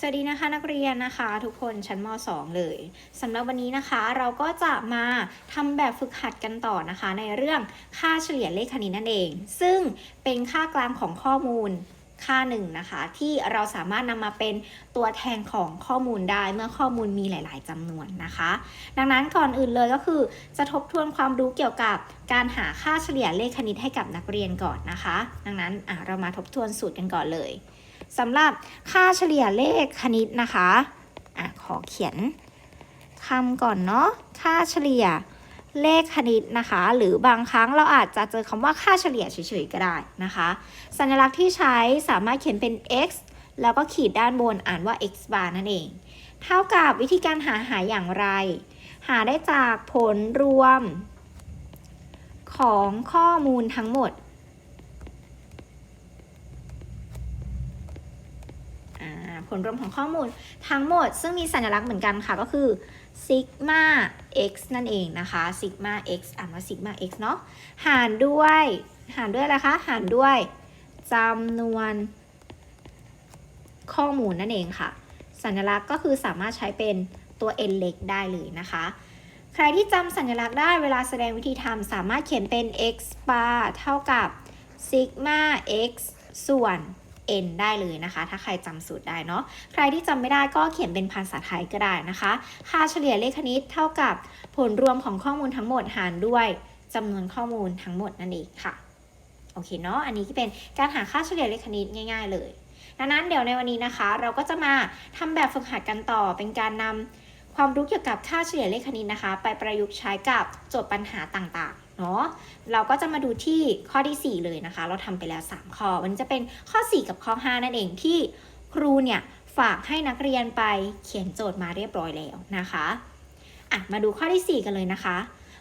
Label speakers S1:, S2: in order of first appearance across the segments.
S1: สวัสดีนะคะนักเรียนนะคะทุกคนชั้นม .2 เลยสำหรับวันนี้นะคะ เราก็จะมาทำแบบฝึกหัดกันต่อนะคะ ในเรื่องค่าเฉลี่ยเลขคณิตนั่นเอง ซึ่งเป็นค่ากลางของข้อมูลค่าหนึ่งนะคะ ที่เราสามารถนำมาเป็นตัวแทนของข้อมูลได้เมื่อข้อมูลมีหลาย ๆจำนวนนะคะ ดังนั้นก่อนอื่นเลยก็คือ จะทบทวนความรู้เกี่ยวกับการหาค่าเฉลี่ยเลขคณิตให้กับนักเรียนก่อนนะคะ ดังนั้นอะเรามาทบทวนสูตรกันก่อนเลย สำหรับค่าเฉลี่ยเลขคณิตนะคะอะขอเขียนคำก่อนเนาะค่าเฉลี่ยเลขคณิตนะคะ หรือบางครั้งเราอาจจะเจอคำว่าค่าเฉลี่ยเฉยๆก็ได้นะคะ สัญลักษณ์ที่ใช้สามารถเขียนเป็น x แล้วก็ขีดด้านบนอ่านว่า x bar นั่นเอง เท่ากับวิธีการหาหาอย่างไร หาได้จากผลรวม ของข้อมูลทั้งหมด อ่า ผลรวมของข้อมูลทั้งหมด ซึ่งมีสัญลักษณ์เหมือนกันค่ะก็คือซิกมา x นั่นเองนะคะซิกมา x อ่านว่าซิกมา x เนาะหารด้วย หารด้วยอะไรคะ หารด้วยจำนวนข้อมูลนั่นเองค่ะ สัญลักษณ์ก็คือสามารถใช้เป็นตัว n เล็กได้เลยนะคะ ใครที่จำสัญลักษณ์ได้เวลาแสดงวิธีทำสามารถเขียนเป็น x bar เท่ากับซิกมา x ส่วน n ได้เลยนะคะ ถ้าใครจำสูตรได้เนาะใครที่จำไม่ได้ก็เขียนเป็นภาษาไทยก็ได้นะคะ ค่าเฉลี่ยเลขคณิตเท่ากับผลรวมของข้อมูลทั้งหมดหารด้วยจำนวนข้อมูลทั้งหมดนั่นเองค่ะโอเคเนาะอันนี้ก็เป็นการหาค่าเฉลี่ยเลขคณิตง่าย ๆ เลยดังนั้นเดี๋ยวในวันนี้นะคะ เราก็จะมาทำแบบฝึกหัดกันต่อเป็นการนำความรู้เกี่ยวกับค่าเฉลี่ยเลขคณิตนะคะ ไปประยุกต์ใช้กับโจทย์ปัญหาต่างๆ เนาะเราก็จะมาดูที่ข้อที่ 4 เลยนะคะ เราทำไปแล้ว 3 ข้อวันนี้จะเป็นข้อ 4 กับข้อ 5 นั่นเองที่ครูเนี่ยฝากให้นักเรียนไปเขียนโจทย์มาเรียบร้อยแล้วนะคะอะมาดูข้อที่ 4 กันเลยนะคะ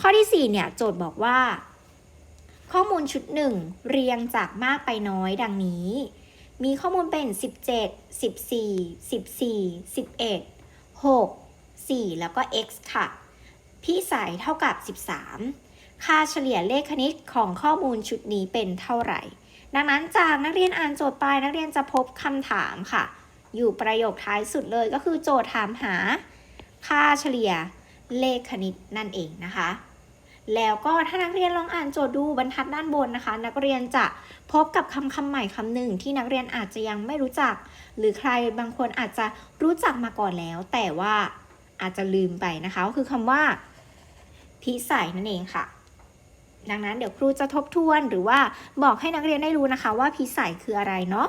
S1: ข้อที่ 4 เนี่ยโจทย์บอกว่า ข้อมูลชุด 1 เรียงจากมากไปน้อยดังนี้ มีข้อมูลเป็น 17 14 14 11 6 4 แล้วก็ x ค่ะ พี่สายเท่ากับ 13 ค่าเฉลี่ยเลขคณิตของข้อมูลชุดนี้เป็นเท่าไหร่ ดังนั้นจากนักเรียนอ่านโจทย์ไปนักเรียนจะพบคำถามค่ะ อยู่ประโยคท้ายสุดเลยก็คือโจทย์ถามหา ค่าเฉลี่ยเลขคณิตนั่นเองนะคะ แล้วก็ถ้านักเรียนลองอ่านโจทย์ดูบรรทัดด้านบนนะคะ นักเรียนจะพบกับคำคำใหม่คำหนึ่งที่นักเรียนอาจจะยังไม่รู้จัก หรือใครบางคนอาจจะรู้จักมาก่อนแล้ว แต่ว่าอาจจะลืมไปนะคะก็คือคำว่า พิสัยนั่นเองค่ะ ดังนั้นเดี๋ยวครูจะทบทวนหรือว่าบอกให้นักเรียนได้รู้นะคะ ว่าพิสัยคืออะไรเนาะ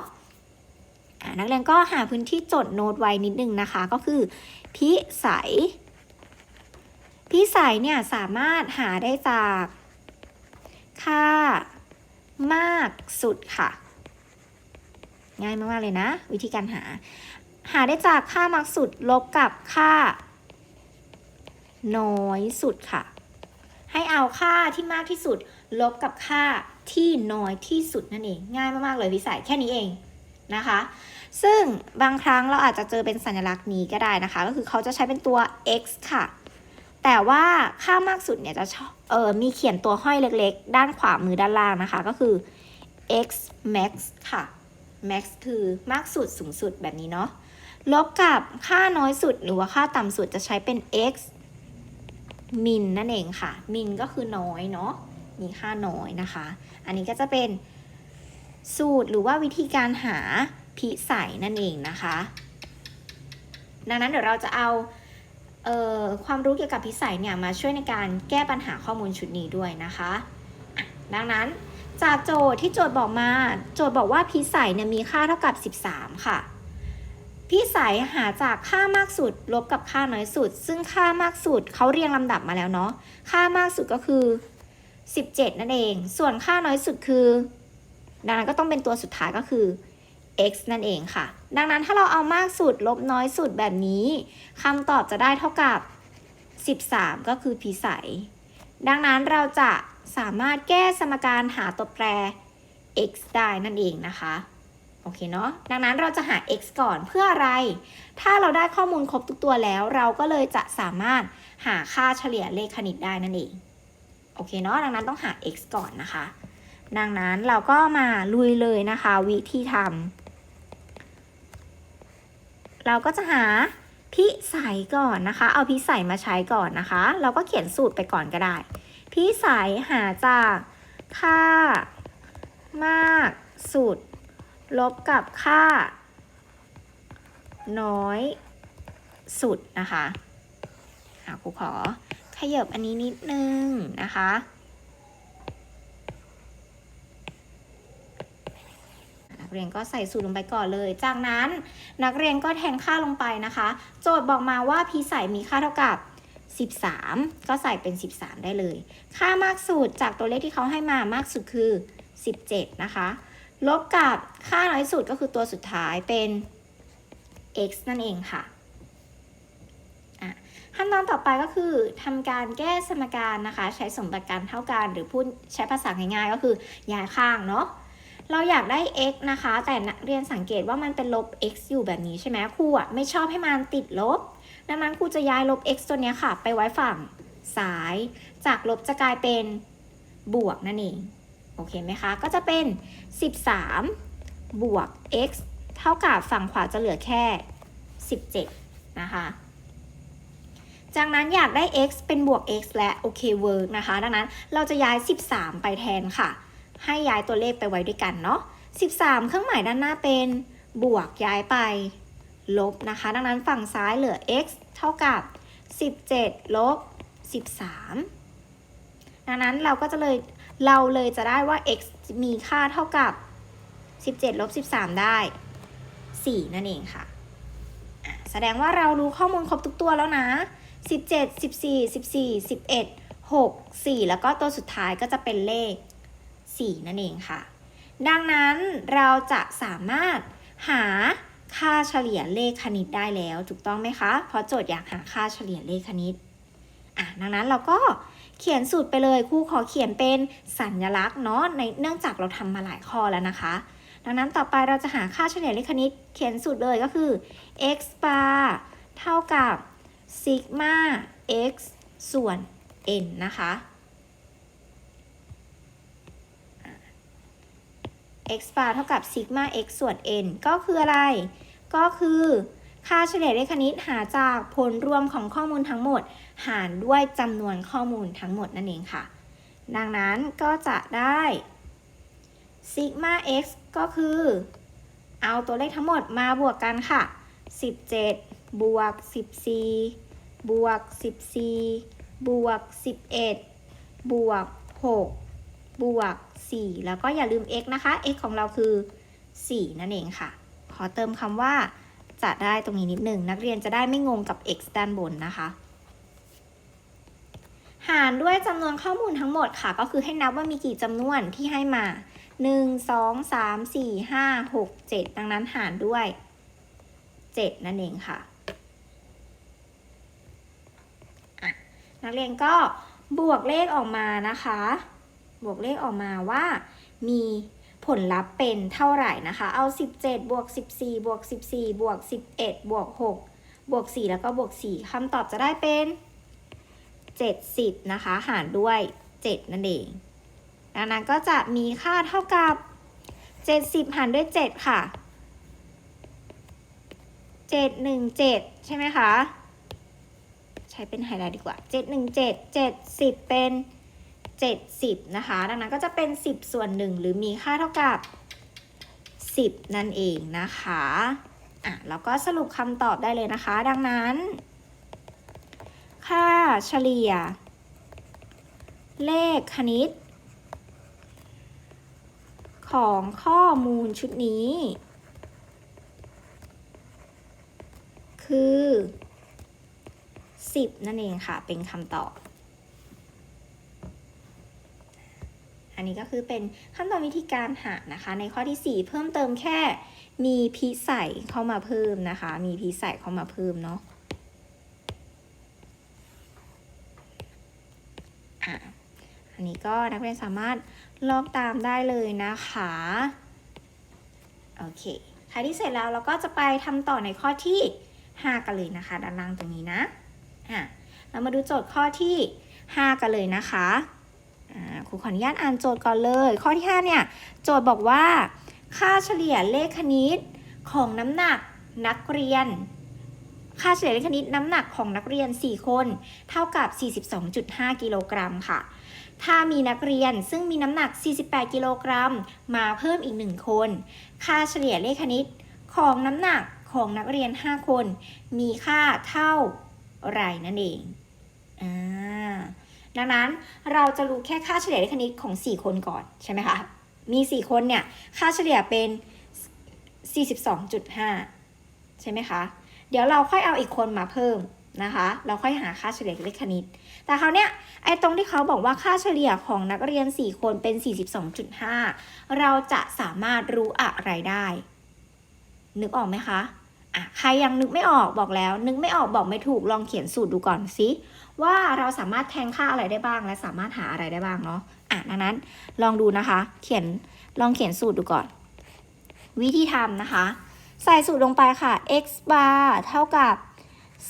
S1: นักเรียนก็หาพื้นที่จดโน้ตไว้นิดนึงนะคะ ก็คือ พิสัย พิสัยเนี่ยสามารถหาได้จากค่ามากสุดค่ะ ง่ายมากๆเลยนะ วิธีการหา หาได้จากค่ามากสุดลบกับค่า น้อยสุดค่ะ ให้เอาค่าที่มากที่สุด ลบกับค่าที่น้อยที่สุดนั่นเอง ง่ายมากๆเลยพิสัยแค่นี้เองนะคะ ซึ่งบางครั้งเราอาจจะเจอเป็นสัญลักษณ์นี้ก็ได้นะคะ ก็คือเขาจะใช้เป็นตัว x ค่ะ แต่ว่าค่ามากสุดเนี่ยจะชอบเออมีเขียนตัวห้อยเล็กๆ ด้านขวามือด้านล่างนะคะ ก็คือ x max ค่ะ max คือมากสุดสูงสุดแบบนี้เนาะลบกับค่าน้อยสุดหรือว่าค่าต่ำสุดจะใช้เป็น x มินนั่นเองค่ะ มินก็คือน้อยเนาะมีค่าน้อยนะคะ อันนี้ก็จะเป็นสูตรหรือว่าวิธีการหาพิสัยนั่นเองนะคะ ดังนั้นเดี๋ยวเราจะเอาเออความรู้เกี่ยวกับพิสัยเนี่ยมาช่วยในการแก้ปัญหาข้อมูลชุดนี้ด้วยนะคะอะดังนั้นจากโจทย์ที่โจทย์บอกมา โจทย์บอกว่าพิสัยเนี่ยมีค่าเท่ากับ 13 ค่ะ พี่สายหาจากค่ามากสุด ลบกับค่าน้อยสุด ซึ่งค่ามากสุดเขาเรียงลำดับมาแล้วเนาะค่ามากสุดก็คือ 17 นั่นเอง ส่วนค่าน้อยสุดคือ ดังนั้นก็ต้องเป็นตัวสุดท้ายก็คือ x นั่นเองค่ะ ดังนั้นถ้าเราเอามากสุด ลบน้อยสุดแบบนี้คำตอบจะได้เท่ากับ 13 ก็คือพิสัย ดังนั้นเราจะสามารถแก้สมการหาตัวแปร x ได้นั่นเองนะคะ โอเคเนาะดังนั้นเราจะหา x ก่อนเพื่ออะไร ถ้าเราได้ข้อมูลครบทุกตัวแล้ว เราก็เลยจะสามารถหาค่าเฉลี่ยเลขคณิตได้นั่นเอง โอเคเนาะดังนั้นต้องหา x ก่อนนะคะ ดังนั้นเราก็มาลุยเลยนะคะ วิธีทำเราก็จะหาพิสัยก่อนนะคะ เอาพิสัยมาใช้ก่อนนะคะ เราก็เขียนสูตรไปก่อนก็ได้ พิสัยหาจากค่ามากสุด ลบกับค่า น้อยสุดนะคะะครูขอขยับอันนี้นิดนึงนะคะ นักเรียนก็ใส่สูตรลงไปก่อนเลย จากนั้นนักเรียนก็แทนค่าลงไปนะคะ โจทย์บอกมาว่าพีใส่มีค่าเท่ากับ 13 ก็ใส่เป็น 13 ได้เลย ค่ามากสุดจากตัวเลขที่เขาให้มามากสุดคือ 17 นะคะ ลบกับค่าน้อยสุดก็คือตัวสุดท้ายเป็น x นั่นเองค่ะขั้นตอนต่อไปก็คือทำการแก้สมการนะคะ ใช้สมการเท่ากัน หรือพูดใช้ภาษาง่ายๆ ก็คือย้ายข้างเนาะเราอยากได้ x นะคะ แต่นักเรียนสังเกตว่ามันเป็นลบ x อยู่แบบนี้ใช่ไหมครูอะไม่ชอบให้มันติดลบ ดังนั้นครูจะย้ายลบ x ตัวนี้ค่ะ ไปไว้ฝั่งซ้าย จากลบจะกลายเป็นบวกนั่นเอง อเคไหมคะ ก็จะเป็น 13 บวก x เท่ากับฝั่งขวาจะเหลือแค่ 17 นะคะ จากนั้นอยากได้ x เป็นบวก x และโอเคเวิร์กนะคะ ดังนั้นเราจะย้าย 13 ไปแทนค่ะ ให้ย้ายตัวเลขไปไว้ด้วยกันเนาะ 13 เครื่องหมายด้านหน้าเป็นบวกย้ายไป ลบนะคะ ดังนั้นฝั่งซ้ายเหลือ x เท่ากับ 17 ลบ 13 ดังนั้นเราก็จะเลย เราเลยจะได้ว่า x มีค่าเท่ากับ 17ลบ13 ได้ 4 นั่นเองค่ะ แสดงว่าเรารู้ข้อมูลครบทุกตัวแล้วนะ 17 14 14 11 6 4 แล้วก็ตัวสุดท้ายก็จะเป็นเลข 4 นั่นเองค่ะ ดังนั้นเราจะสามารถหาค่าเฉลี่ยเลขคณิตได้แล้ว ถูกต้องไหมคะ เพราะโจทย์อยากหาค่าเฉลี่ยเลขคณิต อะ ดังนั้นเราก็ เขียนสูตรไปเลยครูขอเขียนเป็นสัญลักษณ์เนาะในเนื่องจากเราทำมาหลายข้อแล้วนะคะ ดังนั้นต่อไปเราจะหาค่าเฉลี่ยเลขคณิตเขียนสูตรเลยก็คือ x bar เท่ากับซิกมา x ส่วน n นะคะ x bar เท่ากับซิกมา x ส่วน n ก็คืออะไร ก็คือ ค่าเฉลี่ยเลขคณิตหาจากผลรวมของข้อมูลทั้งหมด หารด้วยจำนวนข้อมูลทั้งหมดนั่นเองค่ะ ดังนั้นก็จะได้ซิกมา x ก็คือ เอาตัวเลขทั้งหมดมาบวกกันค่ะ 17 บวก 14 บวก 14 บวก 11 บวก 6 บวก 4 แล้วก็อย่าลืม x นะคะ x ของเราคือ 4 นั่นเองค่ะ ขอเติมคำว่า จะได้ตรงนี้นิดหนึ่งนักเรียนจะได้ไม่งงกับ x ด้านบนนะคะ หารด้วยจำนวนข้อมูลทั้งหมดค่ะ ก็คือให้นับว่ามีกี่จำนวนที่ให้มา 1 2 3 4 5 6 7 ดังนั้นหารด้วย 7 นั่นเองค่ะอะนักเรียนก็บวกเลขออกมานะคะ บวกเลขออกมาว่ามี ผลลัพธ์เป็นเท่าไหร่นะคะ เอา 17 บวก 14 บวก 14 บวก 11 บวก 6 บวก 4 แล้วก็บวก 4คำตอบจะได้เป็น 70 นะคะ หารด้วย 7 นั่นเอง ดังนั้นก็จะมีค่าเท่ากับ 70 หารด้วย 7 ค่ะ 717 ใช่ไหมคะ ใช้เป็นไฮไลท์ดีกว่า 717 70 เป็น 70 นะคะ ดังนั้นก็จะเป็น 10 ส่วน 1 หรือมีค่าเท่ากับ 10 นั่นเองนะคะอะแล้วก็สรุปคำตอบได้เลยนะคะ ดังนั้น ค่าเฉลี่ย เลขคณิต ของข้อมูลชุดนี้ คือ 10 นั่นเองค่ะ เป็นคำตอบ อันนี้ก็คือเป็นขั้นตอนวิธีการหานะคะ ในข้อที่ 4 เพิ่มเติมแค่มีพิใส่เข้ามาเพิ่มนะคะ มีพิใส่เข้ามาเพิ่มเนาะอันนี้ก็นักเรียนสามารถลอกตามได้เลยนะคะ โอเคใครที่เสร็จแล้วเราก็จะไปทำต่อในข้อที่ 5 กันเลยนะคะ ด้านล่างตรงนี้นะอะเรามาดูโจทย์ข้อที่ 5 กันเลยนะคะ ครูขออนุญาตอ่านโจทย์ก่อนเลย ข้อที่ 5 เนี่ย โจทย์บอกว่า ค่าเฉลี่ยเลขคณิตของน้ำหนักนักเรียน ค่าเฉลี่ยเลขคณิตน้ำหนักของนักเรียน 4 คน เท่ากับ 42.5 กิโลกรัมค่ะ ถ้ามีนักเรียนซึ่งมีน้ำหนัก 48 กิโลกรัม มาเพิ่มอีก 1 คน ค่าเฉลี่ยเลขคณิตของน้ำหนักของนักเรียน 5 คน มีค่าเท่าไรนั่นเองอ่า ดังนั้นเราจะรู้แค่ค่าเฉลี่ยเลขคณิตของ 4 คนก่อนใช่ไหมคะ มี 4 คนเนี่ย ค่าเฉลี่ยเป็น 42.5 ใช่ไหมคะ เดี๋ยวเราค่อยเอาอีกคนมาเพิ่มนะคะ เราค่อยหาค่าเฉลี่ยเลขคณิต แต่คราวเนี้ยไอ้ตรงที่เขาบอกว่าค่าเฉลี่ยของนักเรียน 4 คนเป็น 42.5 เราจะสามารถรู้อะไรได้ นึกออกไหมคะอะใครยังนึกไม่ออกบอกแล้ว นึกไม่ออกบอกไม่ถูกลองเขียนสูตรดูก่อนสิ ว่าเราสามารถแทงค่าอะไรได้บ้าง และสามารถหาอะไรได้บ้างเนาะอะดังนั้นลองดูนะคะ เขียนลองเขียนสูตรดูก่อน วิธีทำนะคะ ใส่สูตรลงไปค่ะ x bar เท่ากับ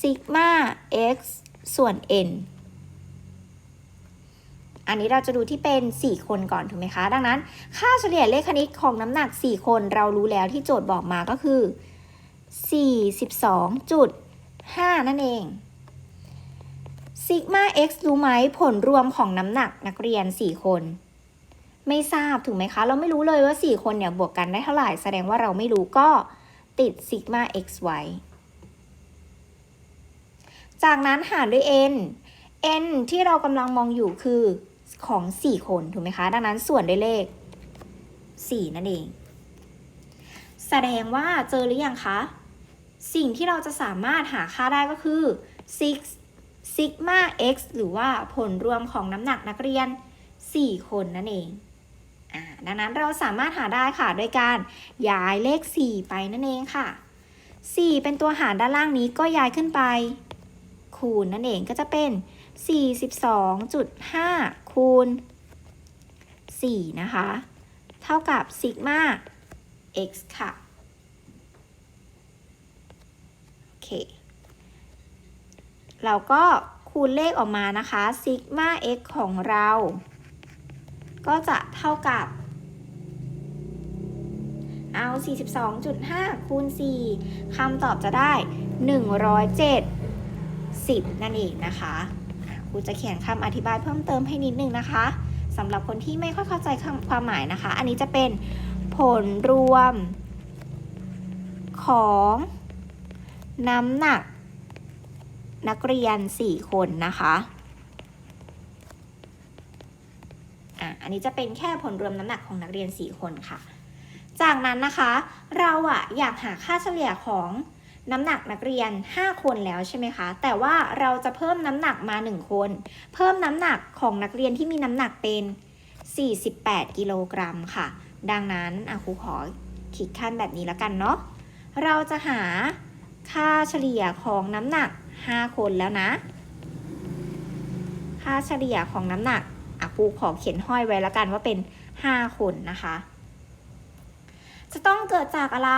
S1: sigma x ส่วน n อันนี้เราจะดูที่เป็น 4 คนก่อนถูกไหมคะ ดังนั้น ค่าเฉลี่ยเลขคณิตของน้ำหนัก 4 คนเรารู้แล้วที่โจทย์บอกมาก็คือ 42.5 นั่นเอง ซิกมา x รู้ไหมผลรวมของน้ำหนักนักเรียน 4 คน ไม่ทราบถูกไหมคะ เราไม่รู้เลยว่า 4 คนเนี่ยบวกกันได้เท่าไหร่ แสดงว่าเราไม่รู้ก็ติดซิกมา x ไว้ จากนั้นหารด้วย n n ที่เรากำลังมองอยู่คือของ 4 คนถูกไหมคะ ดังนั้นส่วนด้วยเลข 4 นั่นเอง แสดงว่าเจอหรือยังคะ สิ่งที่เราจะสามารถหาค่าได้ก็คือ 6 sigma x หรือว่าผลรวมของน้ำหนักนักเรียน 4 คนนั่นเองอดังนั้นเราสามารถหาได้ค่ะ โดยการย้ายเลข 4 ไปนั่นเองค่ะ 4 เป็นตัวหารด้านล่างนี้ก็ย้ายขึ้นไป คูณนั่นเองก็จะเป็น 42.5 คูณ 4 นะคะ เท่ากับซิกมา x ค่ะ โอเค เราก็คูณเลขออกมานะคะซิกมา x ของเรา ก็จะเท่ากับ เอา 42.5 คูณ 4คำตอบจะได้107นั่นเองนะคะครูจะเขียนคำอธิบายเพิ่มเติมให้นิดนึงนะคะสำหรับคนที่ไม่ค่อยเข้าใจความหมายนะคะ อันนี้จะเป็นผลรวมของน้ำหนัก นักเรียน 4 คนนะคะอะอันนี้จะเป็นแค่ผลรวมน้ำหนักของนักเรียน 4 คนค่ะ จากนั้นนะคะ เราอะอยากหาค่าเฉลี่ยของน้ำหนักนักเรียน 5 คนแล้วใช่ไหมคะ แต่ว่าเราจะเพิ่มน้ำหนักมา 1 คน เพิ่มน้ำหนักของนักเรียนที่มีน้ำหนักเป็น 48 กิโลกรัมค่ะ ดังนั้นอะครูขอคิดขั้นแบบนี้แล้วกันเนาะ เราจะหาค่าเฉลี่ยของน้ำหนัก 5 คนแล้วนะ ค่าเฉลี่ยของน้ำหนักอะครูขอเขียนห้อยไว้แล้วกันว่าเป็น 5 คนนะคะ จะต้องเกิดจากอะไร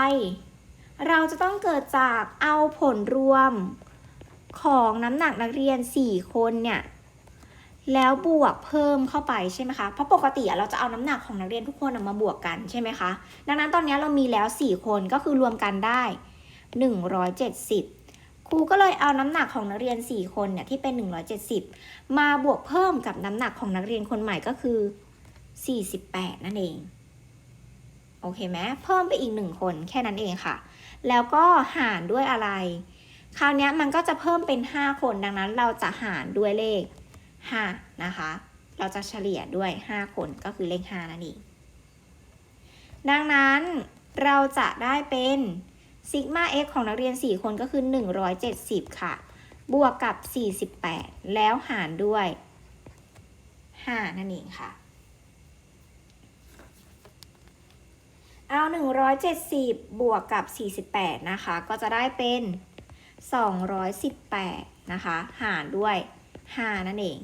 S1: เราจะต้องเกิดจากเอาผลรวมของน้ำหนักนักเรียน 4 คนเนี่ยแล้วบวกเพิ่มเข้าไปใช่ไหมคะ เพราะปกติอะเราจะเอาน้ำหนักของนักเรียนทุกคนมาบวกกันใช่ไหมคะ ดังนั้นตอนนี้เรามีแล้ว 4 คนก็คือรวมกันได้ 170 ครูก็เลยเอาน้ำหนักของนักเรียน 4 คนเนี่ยที่เป็น 170 มาบวกเพิ่มกับน้ำหนักของนักเรียนคนใหม่ก็คือ 48 นั่นเอง โอเคไหมเพิ่มไปอีก 1 คนแค่นั้นเองค่ะ แล้วก็หารด้วยอะไร คราวนี้มันก็จะเพิ่มเป็น 5 คนดังนั้นเราจะหารด้วยเลข 5 นะคะ เราจะเฉลี่ยด้วย 5 คนก็คือเลข 5 นั่นเอง ดังนั้นเราจะได้เป็น ซิกมา x ของนักเรียน 4 คนก็คือ 170 ค่ะ บวกกับ 48 แล้วหารด้วย 5 นั่นเองค่ะ เอา 170 บวกกับ 48 นะคะ ก็จะได้เป็น 218 นะคะ หารด้วย 5 นั่นเอง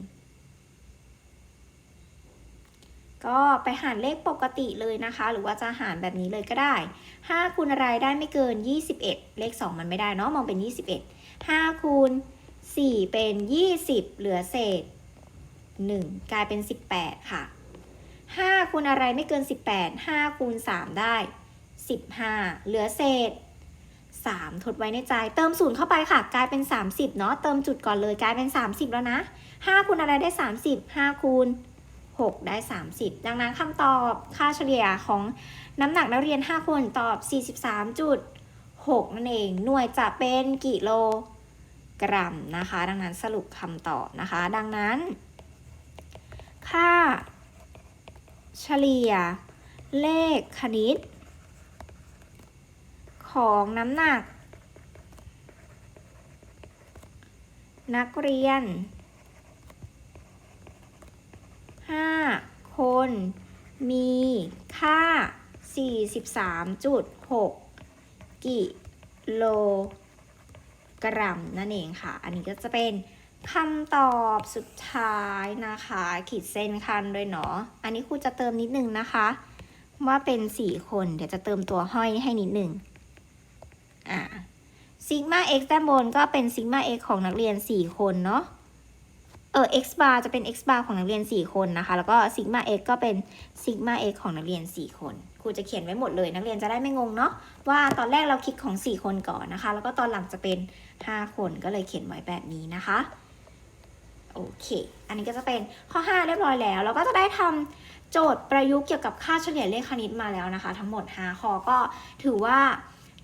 S1: ก็ไปหารเลขปกติเลยนะคะ หรือว่าจะหารแบบนี้เลยก็ได้ 5 คูณอะไรได้ไม่เกิน 21 เลข 2 มันไม่ได้เนาะมองเป็น 21 5 คูณ 4 เป็น 20 เหลือเศษ 1 กลายเป็น 18 ค่ะ 5 คูณอะไรไม่เกิน 18 5 คูณ 3 ได้ 15 เหลือเศษ 3 ทดไว้ในใจ เติมศูนย์เข้าไปค่ะ กลายเป็น 30 เนาะเติมจุดก่อนเลยกลายเป็น 30 แล้วนะ 5 คูณอะไรได้ 30 5 คูณ 6 ได้ 30 ดังนั้นคำตอบค่าเฉลี่ยของน้ำหนักนักเรียน 5 คนตอบ 43.6 นั่นเอง หน่วยจะเป็นกิโลกรัมนะคะ ดังนั้นสรุปคำตอบนะคะ ดังนั้น ค่าเฉลี่ยเลขคณิต ของน้ำหนัก นักเรียน 5 คนมีค่า 43.6 กิโลกรัมนั่นเองค่ะ อันนี้ก็จะเป็นคำตอบสุดท้ายนะคะ ขีดเส้นคันด้วยเนาะ อันนี้ครูจะเติมนิดนึงนะคะ ว่าเป็น4คน เดี๋ยวจะเติมตัวห้อยให้นิดนึงอ่าซิกมา x ด้านบนก็เป็นซิกมา x ของนักเรียน4คนเนาะ เออ x bar จะเป็น x bar ของนักเรียน 4 คนนะคะ แล้วก็ซิกมา x ก็เป็นซิกมา x ของนักเรียน 4 คนครูจะเขียนไว้หมดเลยนักเรียนจะได้ไม่งงเนาะว่าตอนแรกเราคิดของ 4 คนก่อนนะคะ แล้วก็ตอนหลังจะเป็น 5 คนก็เลยเขียนไว้แบบนี้นะคะโอเค อันนี้ก็จะเป็นข้อ 5 เรียบร้อยแล้วแล้วก็จะได้ทำโจทย์ประยุกต์เกี่ยวกับค่าเฉลี่ยเลขคณิตมาแล้วนะคะ ทั้งหมด 5 ข้อก็ถือว่า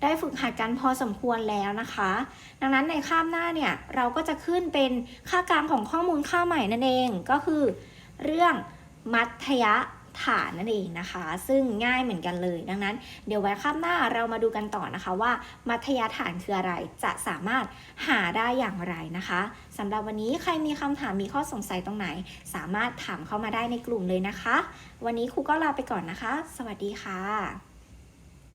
S1: ได้ฝึกหัดกันพอสมควรแล้วนะคะ ดังนั้นในข้ามหน้าเนี่ยเราก็จะขึ้นเป็นค่ากลางของข้อมูลค่าใหม่นั่นเองก็คือ เรื่องมัธยฐานนั่นเองนะคะ ซึ่งง่ายเหมือนกันเลย ดังนั้น เดี๋ยวไว้ข้ามหน้าเรามาดูกันต่อนะคะว่า มัธยฐานคืออะไรจะสามารถหาได้อย่างไรนะคะสำหรับวันนี้ใครมีคำถามมีข้อสงสัยตรงไหน สามารถถามเข้ามาได้ในกลุ่มเลยนะคะ วันนี้ครูก็ลาไปก่อนนะคะ สวัสดีค่ะ